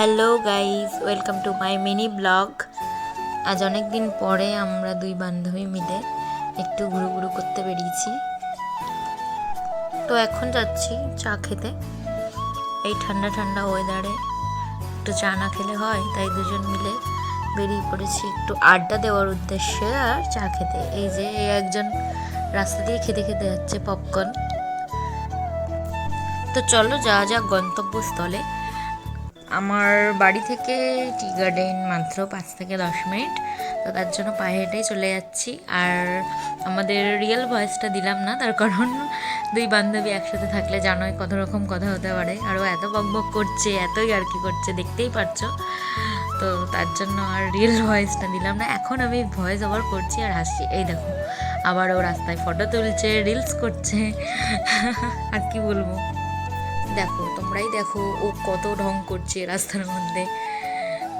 Hello guys welcome to my mini blog আজ অনেক দিন পরে আমরা দুই বান্ধবী মিলে একটু ঘুরু ঘুরু করতে বেরিয়েছি। তো এখন যাচ্ছি চা খেতে। এই ঠান্ডা ঠান্ডা ওয়েদারে একটু চা না খেলে হয়, তাই দুজন মিলে বেরিয়ে পড়েছি একটু আড্ডা দেওয়ার উদ্দেশ্যে আর চা খেতে। এই যে একজন রাস্তা দিয়ে খেতে খেতে যাচ্ছে পপকর্ন তো চলো যাওয়া যাক গন্তব্যস্থলে। আমার বাড়ি থেকে টি গার্ডেন মাত্র পাঁচ থেকে দশ মিনিট। তো তার জন্য পায়ে হেঁটেই চলে যাচ্ছি। আর আমাদের রিয়েল ভয়েসটা দিলাম না, তার কারণ দুই বান্ধবী একসাথে থাকলে জানোই কত রকম কথা হতে পারে। আর ও এত বকবক করছে, এতই আর কি করছে, দেখতেই পারছ। তো তার জন্য আর রিয়েল ভয়েসটা দিলাম না। এখন আমি ভয়েস ওভার করছি আর হাসছি। এই দেখো আবার ও রাস্তায় ফটো তুলছে রিলস করছে। আর কি বলব? দেখো, তোমরাই দেখো ও কত ঢং করছে রাস্তার মধ্যে।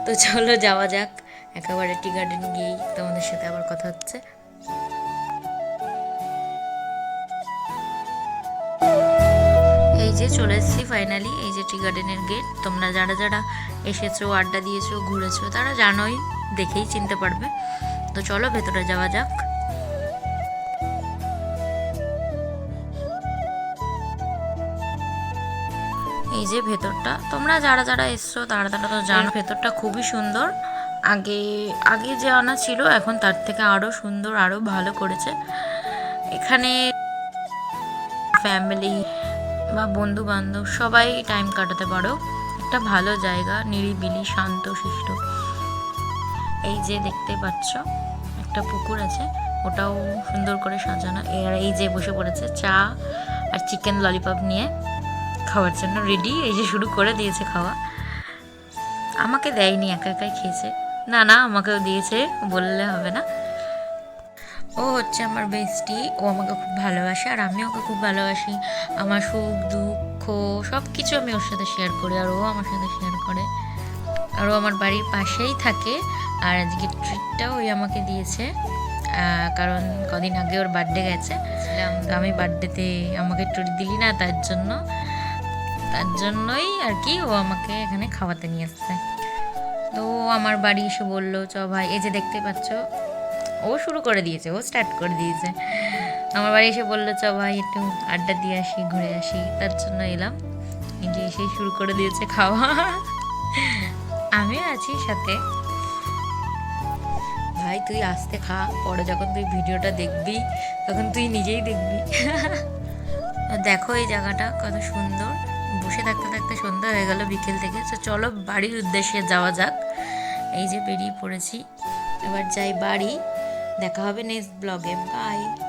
তো চলো যাওয়া যাক, একেবারে টি গার্ডেন গিয়েই তোমাদের সাথে আবার কথা হচ্ছে। এই যে চলে এসেছি ফাইনালি এই যে টি গার্ডেনের গেট তোমরা যারা যারা এসেছ, আড্ডা দিয়েছ, ঘুরেছো, তারা জানোই, দেখেই চিনতে পারবে। তো চলো ভেতরে যাওয়া যাক। এই যে ভেতরটা। তোমরা যারা যারা এসছো, তারা তারা তো জানো, ভেতরটা খুবই সুন্দর। আগে আগে যে আনা ছিল, এখন তার থেকে আরও সুন্দর আরও ভালো করেছে। এখানে ফ্যামিলি বা বন্ধু বান্ধব সবাই টাইম কাটাতে পারো। একটা ভালো জায়গা, নিরিবিলি শান্ত শিষ্ট এই যে দেখতে পাচ্ছ, একটা পুকুর আছে, ওটাও সুন্দর করে সাজানো। এই যে বসে পড়েছে চা আর চিকেন ললিপপ নিয়ে। খাওয়ার জন্য রেডি এই যে শুরু করে দিয়েছে খাওয়া। আমাকে দেয়নি, একা একাই খেয়েছে। না না, আমাকেও দিয়েছে, বললে হবে না। ও হচ্ছে আমার বেস্টি ও আমাকে খুব ভালোবাসে, আর আমি ওকে খুব ভালোবাসি। আমার সুখ, দুঃখ সব কিছু আমি ওর সাথে শেয়ার করি, আর ও আমার সাথে শেয়ার করে। আর ও আমার বাড়ির পাশেই থাকে, আর আজকে ট্রিটটাও ওই আমাকে দিয়েছে। কারণ কদিন আগে ওর বার্থডে গেছে। আমি বার্থডেতে আমাকে ট্রিট দিলি না, তার জন্য তার জন্যই আর কি ও আমাকে এখানে খাওয়াতে নিয়ে এসছে। তো আমার বাড়ি এসে বলল, চ ভাই, এই যে দেখতে পাচ্ছ, ও শুরু করে দিয়েছে, ও স্টার্ট করে দিয়েছে। আমার বাড়ি এসে বলল, চ ভাই, একটু আড্ডা দিয়ে আসি, ঘুরে আসি। তার জন্য এলাম। যে এসেই শুরু করে দিয়েছে খাওয়া। আমিও আছি সাথে। ভাই, তুই আসতে খা, পরে যখন তুই ভিডিওটা দেখবি, তখন তুই নিজেই দেখবি। দেখো এই জায়গাটা কত সুন্দর। বসে থাকতে থাকতে সন্ধ্যা হয়ে গেল বিকেল থেকে। তো চলো, বাড়ির উদ্দেশ্যে যাওয়া যাক। এই যে বেরিয়ে পড়েছি। এবার যাই বাড়ি। দেখা হবে নেক্সট ব্লগে বাই